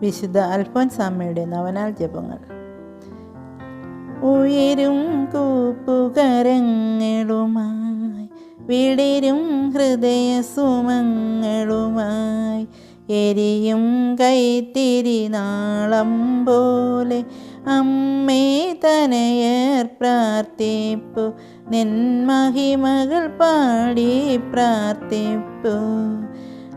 വിശുദ്ധ അൽഫോൻസാമ്മയുടെ നവനാൾ ജപങ്ങൾ. ഉയരും കൂപ്പുകരങ്ങളുമായി വിടരും ഹൃദയ സുമങ്ങളുമായി എരിയും കൈത്തിരി നാളം പോലെ അമ്മേ തനയർ പ്രാർത്ഥിപ്പു നിൻ മഹിമകൾ പാടി പ്രാർത്ഥിപ്പു.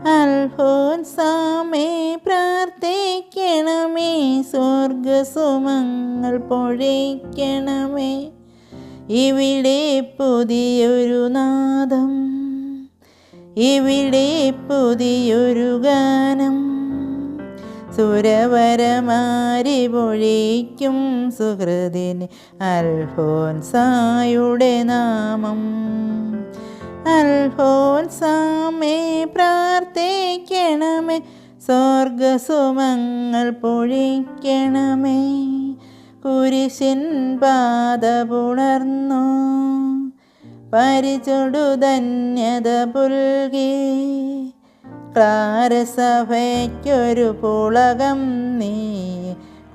അൽഫോൻസാമേ പ്രാർത്ഥിക്കണമേ. സ്വർഗസുമങ്ങൾ പൊഴിക്കണമേ. ഇവിടെ പുതിയൊരു നാദം ഇവിടെ പുതിയൊരു ഗാനം. സുരവരമാരി പൊഴിക്കും സുഹൃതിന് അൽഫോൻസായുടെ നാമം. അൽഫോൻസാമേ പ്രാർത്ഥിക്കണമേ. സ്വർഗസുമങ്ങൾ പൊഴിക്കണമേ. കുരിശിൻ പാത പുണർന്നു. പരിചൊടു ധന്യത പുൽകി. ക്ലാരസഭയ്ക്കൊരു പുളകം നീ.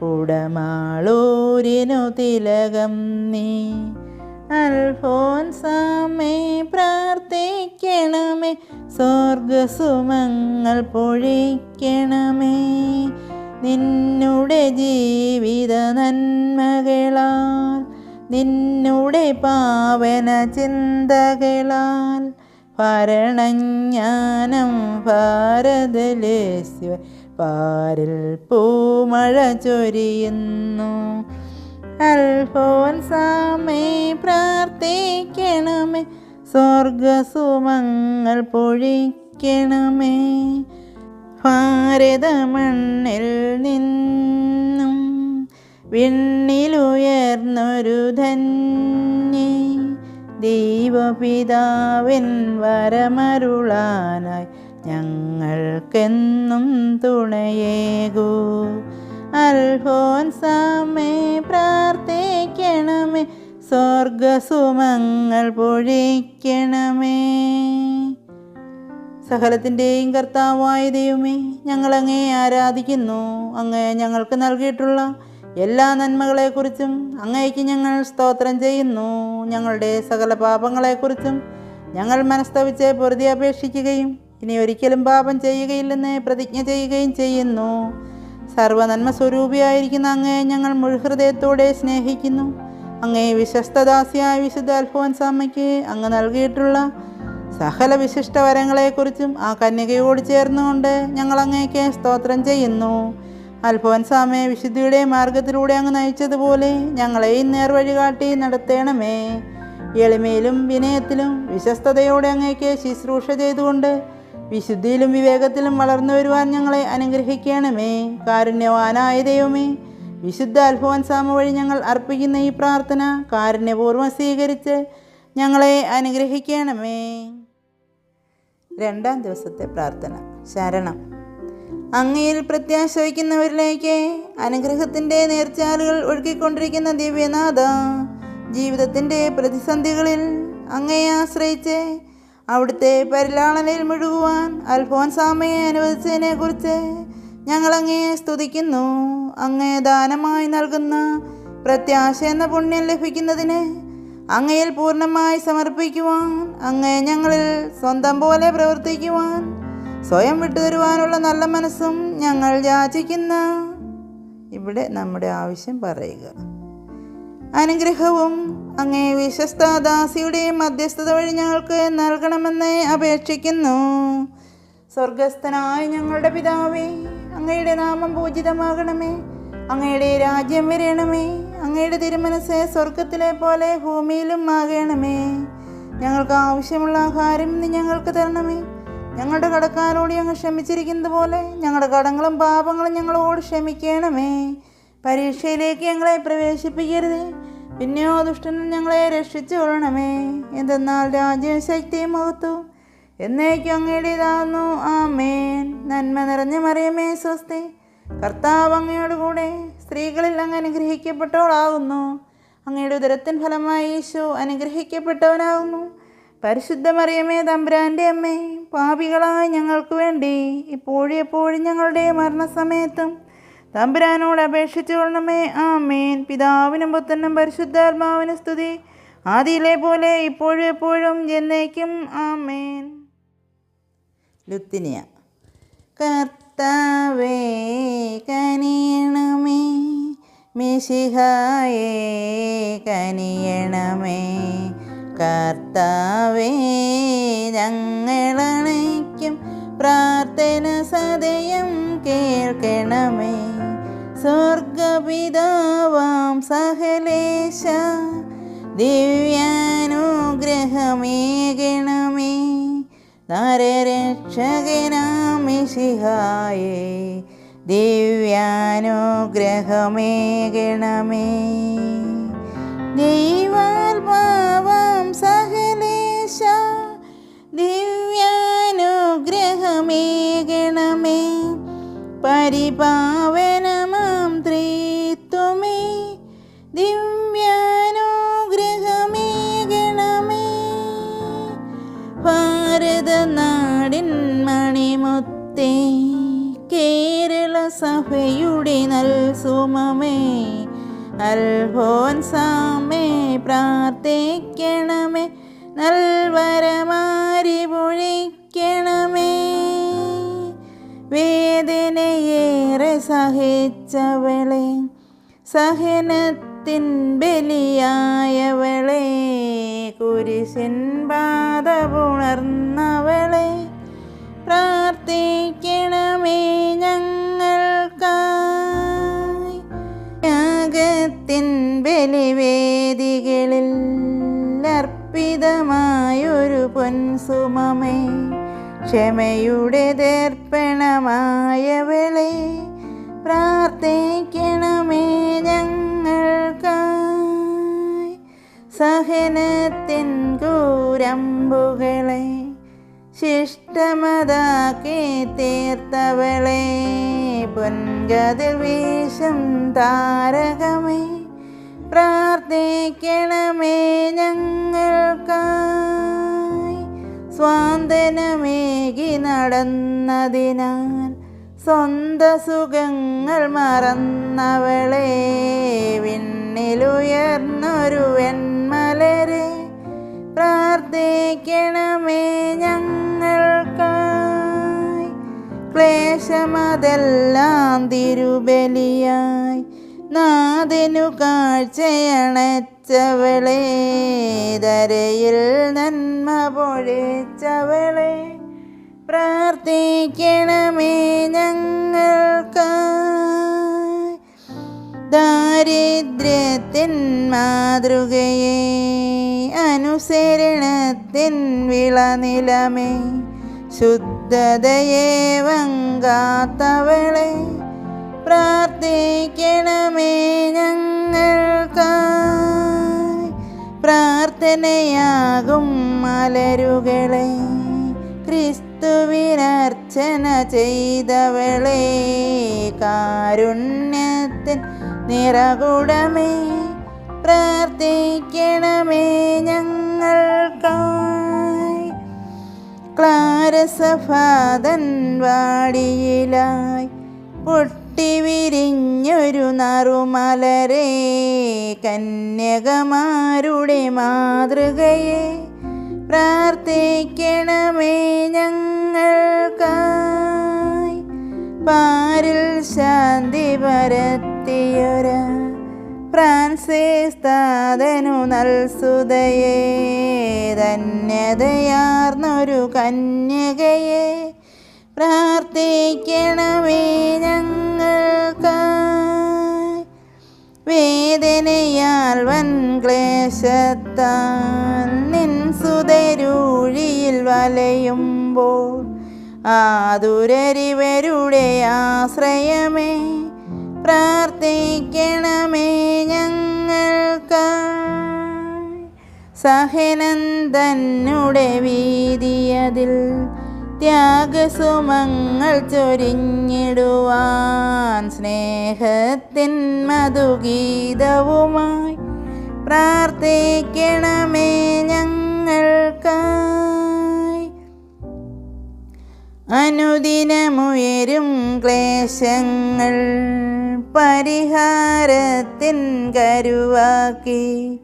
കുടമാളൂരിനു തിലകം നീ. അൽഫോൻസാമേ പ്രാർത്ഥിക്കണമേ. സ്വർഗസുമങ്ങൾ പൊഴിക്കണമേ. നിന്നുടെ ജീവിത നന്മകളാൽ നിന്നുടെ പാവന ചിന്തകളാൽ ഭരണജ്ഞാനം ഭാരതലേശ്വ പാരിൽ പൂമഴ ചൊരിയുന്നു. അൽഫോൻസാമേ പ്രാർത്ഥിക്കണമേ. സ്വർഗസുമങ്ങൾ പൊഴിക്കണമേ. ഭാരതമണ്ണിൽ നിന്നും വിണ്ണിലുയർന്നൊരു ധന്യെ. ദൈവപിതാവിൻ വരമരുളാനായി ഞങ്ങൾക്കെന്നും തുണയേകൂ. അൽഫോൻസാമേ പ്രാർത്ഥിക്കണമേ. സ്വർഗസുമങ്ങൾ പൊഴിക്കണമേ. സകലത്തിന്റെയും കർത്താവായ ദൈവമേ ഞങ്ങളങ്ങേ ആരാധിക്കുന്നു. അങ്ങ് ഞങ്ങൾക്ക് നൽകിയിട്ടുള്ള എല്ലാ നന്മകളെക്കുറിച്ചും അങ്ങേക്ക് ഞങ്ങൾ സ്തോത്രം ചെയ്യുന്നു. ഞങ്ങളുടെ സകല പാപങ്ങളെക്കുറിച്ചും ഞങ്ങൾ മനസ്തവിച്ച് പൊറുതി അപേക്ഷിക്കുകയും ഇനി ഒരിക്കലും പാപം ചെയ്യുകയില്ലെന്ന് പ്രതിജ്ഞ ചെയ്യുകയും ചെയ്യുന്നു. സർവനന്മ സ്വരൂപിയായിരിക്കുന്ന അങ്ങയെ ഞങ്ങൾ മുഴുഹൃദയത്തോടെ സ്നേഹിക്കുന്നു. അങ്ങേ വിശ്വസ്തദാസിയായ വിശുദ്ധ അൽഫോൻസാമ്മയ്ക്ക് അങ്ങ് നൽകിയിട്ടുള്ള സകല വിശിഷ്ട വരങ്ങളെക്കുറിച്ചും ആ കന്യകയോട് ചേർന്നുകൊണ്ട് ഞങ്ങൾ അങ്ങേക്ക് സ്തോത്രം ചെയ്യുന്നു. അൽഫോൻസാമയെ വിശുദ്ധിയുടെ മാർഗത്തിലൂടെ അങ്ങ് നയിച്ചതുപോലെ ഞങ്ങളെയും നേർവഴി കാട്ടി നടത്തേണമേ. എളിമയിലും വിനയത്തിലും വിശ്വസ്തയോടെ അങ്ങേക്ക് ശുശ്രൂഷ ചെയ്തുകൊണ്ട് വിശുദ്ധിയിലും വിവേകത്തിലും വളർന്നു വരുവാൻ ഞങ്ങളെ അനുഗ്രഹിക്കണമേ. കാരുണ്യവാനായ ദൈവമേ വിശുദ്ധ അൽഫോൻസാമ വഴി ഞങ്ങൾ അർപ്പിക്കുന്ന ഈ പ്രാർത്ഥന കാരുണ്യപൂർവം സ്വീകരിച്ച് ഞങ്ങളെ അനുഗ്രഹിക്കണമേ. രണ്ടാം ദിവസത്തെ പ്രാർത്ഥന ശരണം. അങ്ങയിൽ പ്രത്യാശ വയ്ക്കുന്നവരിലേക്ക് അനുഗ്രഹത്തിന്റെ നേർച്ചാലുകൾ ഒഴുകിക്കൊണ്ടിരിക്കുന്ന ദിവ്യനാഥ ജീവിതത്തിന്റെ പ്രതിസന്ധികളിൽ അങ്ങയെ ആശ്രയിച്ച് അവിടുത്തെ പരിലാളനയിൽ മുഴുകുവാൻ അൽഫോൻസാമയെ അനുവദിച്ചതിനെ കുറിച്ച് ഞങ്ങൾ അങ്ങയെ സ്തുതിക്കുന്നു. അങ്ങേ ദാനമായി നൽകുന്ന പ്രത്യാശ എന്ന പുണ്യം ലഭിക്കുന്നതിന് അങ്ങയിൽ പൂർണമായി സമർപ്പിക്കുവാൻ അങ്ങേ ഞങ്ങളിൽ സ്വന്തം പോലെ പ്രവർത്തിക്കുവാൻ സ്വയം വിട്ടുതരുവാനുള്ള നല്ല മനസ്സും ഞങ്ങൾ യാചിക്കുന്ന ഇവിടെ നമ്മുടെ ആവശ്യം പറയുക. അനുഗ്രഹവും അങ്ങേ വിശ്വസ്ത ദാസിയുടെ മധ്യസ്ഥത വഴി ഞങ്ങൾക്ക് നൽകണമെന്ന് അപേക്ഷിക്കുന്നു. സ്വർഗസ്ഥനായ ഞങ്ങളുടെ പിതാവേ അങ്ങയുടെ നാമം പൂജിതമാകണമേ. അങ്ങയുടെ രാജ്യം വരണമേ. അങ്ങയുടെ തിരുമനസ് സ്വർഗത്തിലെ പോലെ ഭൂമിയിലും ആകണമേ. ഞങ്ങൾക്ക് ആവശ്യമുള്ള ആഹാരം ഇന്ന് ഞങ്ങൾക്ക് തരണമേ. ഞങ്ങളുടെ കടക്കാരോട് ഞങ്ങൾ ക്ഷമിച്ചിരിക്കുന്നത് പോലെ ഞങ്ങളുടെ കടങ്ങളും പാപങ്ങളും ഞങ്ങളോട് ക്ഷമിക്കണമേ. പരീക്ഷയിലേക്ക് ഞങ്ങളെ പ്രവേശിപ്പിക്കരുത്. പിന്നെയോ ദുഷ്ടനും ഞങ്ങളെ രക്ഷിച്ചു കൊള്ളണമേ. എന്തെന്നാൽ രാജ്യം ശക്തി മഹത്വവും എന്നേക്കും അങ്ങയുടേതാവുന്നു. ആമേൻ. നന്മ നിറഞ്ഞ മറിയമേ സ്വസ്തി. കർത്താവ് അങ്ങയോട് കൂടെ സ്ത്രീകളിൽ അങ്ങ് അനുഗ്രഹിക്കപ്പെട്ടവളാകുന്നു അങ്ങയുടെ ഉദരത്തിൻ ഫലമായി യേശു അനുഗ്രഹിക്കപ്പെട്ടവനാകുന്നു പരിശുദ്ധ മറിയമേ തമ്പുരാന്റെ അമ്മേ പാപികളായ ഞങ്ങൾക്ക് വേണ്ടി ഇപ്പോഴും എപ്പോഴും ഞങ്ങളുടെ മരണസമയത്തും തമ്പുരാനോട് അപേക്ഷിച്ചു കൊള്ളണമേ. ആമേൻ. പിതാവിനും പുത്രനും പരിശുദ്ധാത്മാവിനും സ്തുതി. ആദിയിലെ പോലെ ഇപ്പോഴും എപ്പോഴും എന്നേക്കും. ആമേൻ. ലുത്തിനിയ. കർത്താവേ കനിയണമേ. മിശിഹായേ കനിയണമേ. കർത്താവേ ഞങ്ങളണയ്ക്കും പ്രാർത്ഥന സദയം കേൾക്കണമേ. സ്വർഗപിതാവാം സഹലേശ ദിവ്യാനുഗ്രഹമേകണമേ നരരക്ഷകനാമിഷിഹായേ ദിവ്യാനുഗ്രഹമേകണമേ. ദൈവാത്മാവാം സഹലേശ ദിവ്യാനുഗ്രഹമേകണമേ പരിപാവനമാം മണിമുത്തേ കേരള സഭയുടെ നൽ സുമമേ. അൽഫോൻസാമേ പ്രാർത്ഥിക്കണമേ. നൽവരമാരി പൊഴിക്കണമേ വേദനയേറെ സഹിച്ചവളെ സഹനത്തിൻ ബലിയായവളെ കുരിശിൻ പാത പുണർന്നവളെ. പ്രാർത്ഥിക്കണമേ ഞങ്ങൾക്കായി. ബലിവേദികളിൽ അർപ്പിതമായൊരു പൊൻസുമമേ. ക്ഷമയുടെ ദർപ്പണമായവളെ പ്രാർത്ഥിക്കണമേ ഞങ്ങൾക്കായി. സഹനത്തിൻ കൂരമ്പുകളെ ശിഷ്ടമതാക്കി തീർത്തവളെ പൊൻകതിർ വീശും താരകമേ. പ്രാർത്ഥിക്കണമേ ഞങ്ങൾക്കായി. സ്വാന്തനമേകി നടന്നതിനാൽ സ്വന്ത സുഖങ്ങൾ മറന്നവളെ വിണ്ണിലുയർന്നൊരു വെൺമലരെ. പ്രാർത്ഥിക്കണമേ ഞങ്ങൾക്കായി ക്ലേശമതെല്ലാം തിരുബലിയായി നാഥനു കാഴ്ചയണച്ചവളെ ധരയിൽ നന്മ പൊഴിച്ചവളെ പ്രാർത്ഥിക്കണമേ ഞങ്ങൾക്ക് ദാരിദ്ര്യത്തിൻ മാതൃകയെ അനുസരണത്തിൻ വിളനിലമേ ശുദ്ധതയെ വങ്കാത്തവളെ പ്രാർത്ഥിക്കണമേ ഞങ്ങൾക്കായി. പ്രാർത്ഥനയാകും മലരുകളെ ക്രിസ്തുവിനർച്ചന ചെയ്തവളെ. കാരുണ്യത്തിൻ നിറകുടമേ പ്രാർത്ഥിക്കണമേ ഞങ്ങൾക്കായി. ക്ലാരസഫാദൻ വാടിയിലായി പൊട്ടിവിരിഞ്ഞൊരു നറുമലരെ കന്യകമാരുടെ മാതൃകയെ പ്രാർത്ഥിക്കണമേ ഞങ്ങൾക്കായി. പാരിൽ ശാന്തി പരത്തിയൊര ഫ്രാൻസിസ് താതനു നൽസുതയെ ധന്യതയാർന്നൊരു കന്യകയെ. പ്രാർത്ഥിക്കണമേ ഞങ്ങൾക്കായി വേദനയാൽ വൻ ക്ലേശത്താൽ നിൻ സുതരൂഴിയിൽ വലയുമ്പോൾ ആതുരരിവരുടെ ആശ്രയമേ. പ്രാർത്ഥിക്കണമേ ഞങ്ങൾക്ക്. സഹനന്ദനുടെ വീതിയതിൽ ത്യാഗസുമങ്ങൾ ചൊരിഞ്ഞിടുവാൻ സ്നേഹത്തിൻ മധുഗീതവുമായി പ്രാർത്ഥിക്കണമേ ഞങ്ങൾക്കായി അനുദിനമുയരും ക്ലേശങ്ങൾ. പരിഹാരത്തിൻ കരുവാക്കി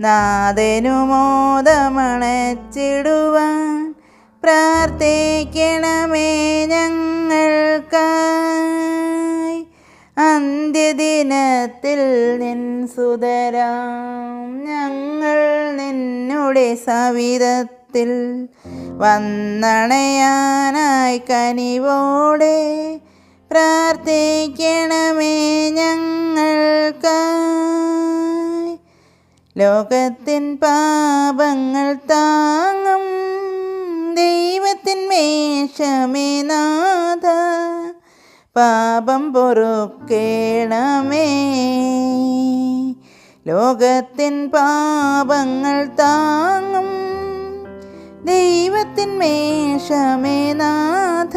നാഥനു മോദമണച്ചിടുവാൻ പ്രാർത്ഥിക്കണമേ ഞങ്ങൾക്കായി. അന്ത്യദിനത്തിൽ നിൻ സുതരാം. ഞങ്ങൾ നിന്നുടെ സവിധത്തിൽ വന്നണയാനായി കനിവോടെ പ്രാർത്ഥിക്കണമേ ഞങ്ങൾക്ക് ലോകത്തിൻ പാപങ്ങൾ താങ്ങും ദൈവത്തിൻ മേശമേ നാഥ. പാപം പൊറുക്കേണമേ. ലോകത്തിൻ പാപങ്ങൾ താങ്ങും ദൈവത്തിൻ മേശമേ നാഥ.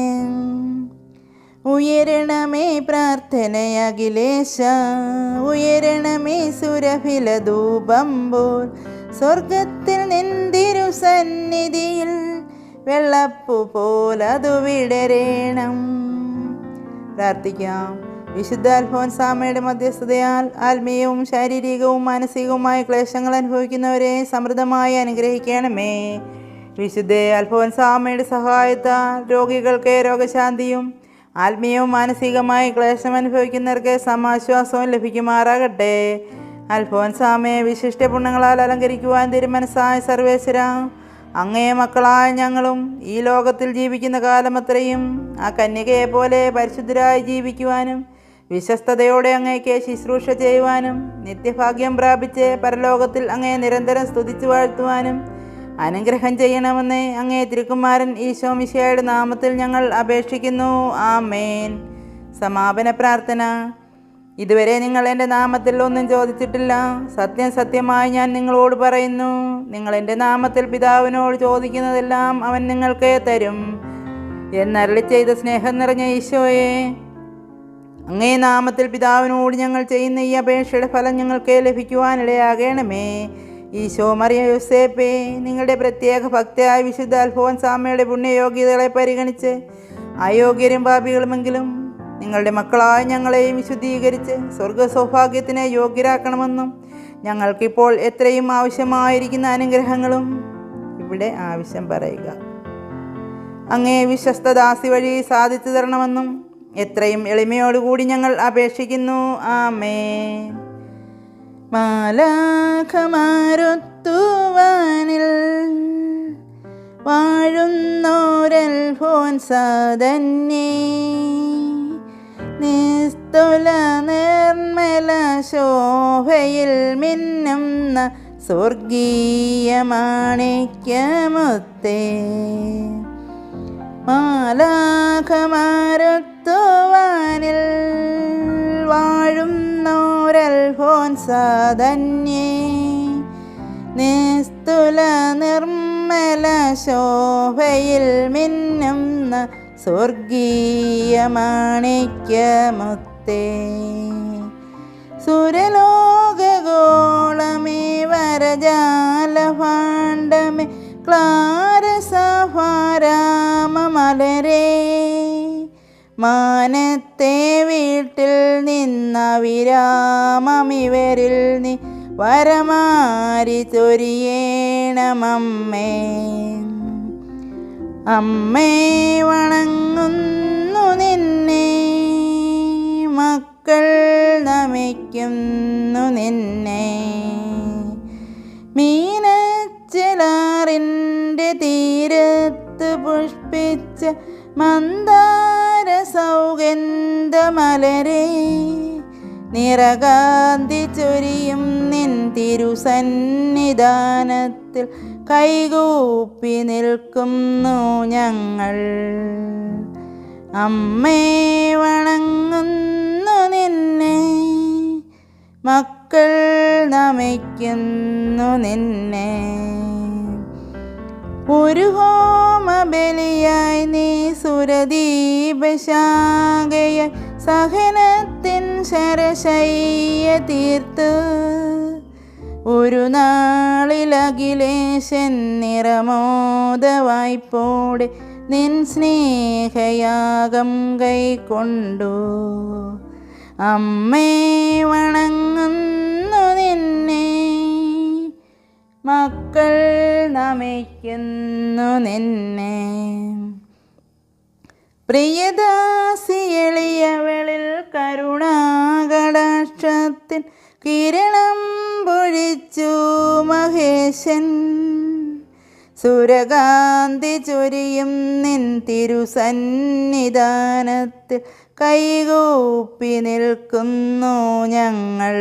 ഉയരണമേ പ്രാർത്ഥനയഖിലേശ ഉയരണമേ സുരഭില ധൂപമ്പോൾ സ്വർഗത്തിൽ നിന്തിരു സന്നിധിയിൽ വെള്ളപ്പു പോലതു വിടരേണം. പ്രാർത്ഥിക്കാം. വിശുദ്ധ അൽഫോൻസാമയുടെ മധ്യസ്ഥതയാൽ ആത്മീയവും ശാരീരികവും മാനസികവുമായ ക്ലേശങ്ങൾ അനുഭവിക്കുന്നവരെ സമൃദ്ധമായി അനുഗ്രഹിക്കണമേ. വിശുദ്ധ അൽഫോൻസാമയുടെ സഹായത്താൽ രോഗികൾക്ക് രോഗശാന്തിയും ആത്മീയവും മാനസികമായി ക്ലേശം അനുഭവിക്കുന്നവർക്ക് സമാശ്വാസവും ലഭിക്കുമാറാകട്ടെ. അൽഫോൻസാമയെ വിശിഷ്ട പുണ്യങ്ങളാൽ അലങ്കരിക്കുവാൻ തിരുമനസ്സായ സർവേശ്വര അങ്ങേ മക്കളായ ഞങ്ങളും ഈ ലോകത്തിൽ ജീവിക്കുന്ന കാലമത്രയും ആ കന്യകയെ പോലെ പരിശുദ്ധരായി ജീവിക്കുവാനും വിശ്വസ്തയോടെ അങ്ങേക്ക് ശുശ്രൂഷ ചെയ്യുവാനും നിത്യഭാഗ്യം പ്രാപിച്ച് പരലോകത്തിൽ അങ്ങയെ നിരന്തരം സ്തുതിച്ചു വാഴ്ത്തുവാനും അനുഗ്രഹം ചെയ്യണമെന്ന് അങ്ങേ തിരുക്കുമാരൻ ഈശോ നാമത്തിൽ ഞങ്ങൾ അപേക്ഷിക്കുന്നു. ആമേൻ. സമാപന പ്രാർത്ഥന. ഇതുവരെ നിങ്ങൾ എന്റെ നാമത്തിൽ ഒന്നും ചോദിച്ചിട്ടില്ല. സത്യം സത്യമായി ഞാൻ നിങ്ങളോട് പറയുന്നു. നിങ്ങൾ എന്റെ നാമത്തിൽ പിതാവിനോട് ചോദിക്കുന്നതെല്ലാം അവൻ നിങ്ങൾക്ക് തരും. എന്നരളി ചെയ്ത സ്നേഹം നിറഞ്ഞ ഈശോയെ അങ്ങേ നാമത്തിൽ പിതാവിനോട് ഞങ്ങൾ ചെയ്യുന്ന ഈ അപേക്ഷയുടെ ഫലം ഞങ്ങൾക്ക് ലഭിക്കുവാനിടയാകണമേ. ഈശോ മറിയ യുസേപ്പെ നിങ്ങളുടെ പ്രത്യേക ഭക്തയായ വിശുദ്ധ അൽഫോൻസാമയുടെ പുണ്യയോഗ്യതകളെ പരിഗണിച്ച് അയോഗ്യരും പാപികളുമെങ്കിലും നിങ്ങളുടെ മക്കളായ ഞങ്ങളെയും വിശുദ്ധീകരിച്ച് സ്വർഗ സൗഭാഗ്യത്തിന് യോഗ്യരാക്കണമെന്നും ഞങ്ങൾക്കിപ്പോൾ എത്രയും ആവശ്യമായിരിക്കുന്ന അനുഗ്രഹങ്ങളും ഇവിടെ ആവശ്യം പറയുക. അങ്ങേ വിശ്വസ്തദാസി വഴി സാധിച്ചു തരണമെന്നും എത്രയും എളിമയോടുകൂടി ഞങ്ങൾ അപേക്ഷിക്കുന്നു. ആമേ മാലാഖമാരൊത്തുവാനിൽ വാഴുന്നോരൽ ഫോൻ സാധന്യേ. നിസ്തുല നിർമ്മല ശോഭയിൽ മിന്നുന്ന സ്വർഗീയ മാണിക്യമൊത്തേ മാലാഖമാരൊത്തുവാനിൽ വാഴുന്നോരൽ ഫോൻ സാധന്യേ നിസ്തുല നിർമ്മല ശോഭയിൽ മിന്നുന്ന സ്വർഗീയ മാണിക്യമുത്തേ സുരലോകഗോളമേ വരജാലഭാണ്ഡമേ ക്ലാരസഭാരാമമലരേ മാനത്തെ വീട്ടിൽ നിന്ന വിരാമമിവരിൽ നീ വരമാരി ചൊരിയേണമമ്മേ. അമ്മേ വണങ്ങുന്നു നിന്നെ. മക്കൾ നമിക്കുന്നു നിന്നെ. മീനച്ചിലാറിന്റെ തീരത്ത് പുഷ്പിച്ച മന്ദാര സൗഗന്ധമലരെ നിറകാന്തി ചൊരിയും നിൻ തിരുസന്നിധാനത്തിൽ കൈകൂപ്പി നിൽക്കുന്നു ഞങ്ങൾ. അമ്മേ വണങ്ങുന്നു നിന്നെ മക്കൾ നമിക്കുന്നു നിന്നെ. ഒരു ഹോമബലിയായി നീ സുരദീപശാഖയ സഹനത്തിൻ ശരശയ്യ തീർത്ത്. ഒരു നാളിലഖിലേശൻ നിറമോദവായ്പോടെ നിൻ സ്നേഹയാഗം കൈക്കൊണ്ടു. അമ്മേ വണങ്ങുന്നു നിന്നെ. മക്കൾ നമിക്കുന്നു നിന്നെ. പ്രിയദാസി എളിയവളിൽ കരുണാകടാക്ഷത്തിൻ കിരണം പൊഴിച്ചു മഹേശൻ. സുരകാന്തി ചൊരിയും നിൻ തിരുസന്നിധാനത്തിൽ കൈകൂപ്പി നിൽക്കുന്നു ഞങ്ങൾ.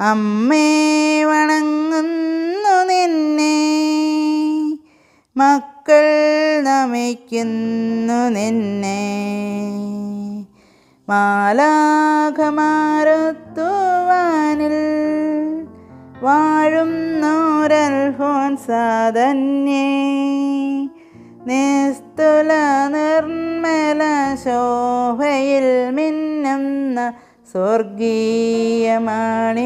അമ്മേ വണങ്ങുന്നു നിന്നെ. മക്കൾ നമിക്കുന്നു നിന്നെ. മാലാഖമാരത്തുവാനിൽ വാഴുന്നോരൽഫോൻ സാധന്യേ. നിസ്തുല നിർമ്മല ശോഭയിൽ മിന്നുന്ന സ്വർഗീയ മാണിക്യമുത്തേ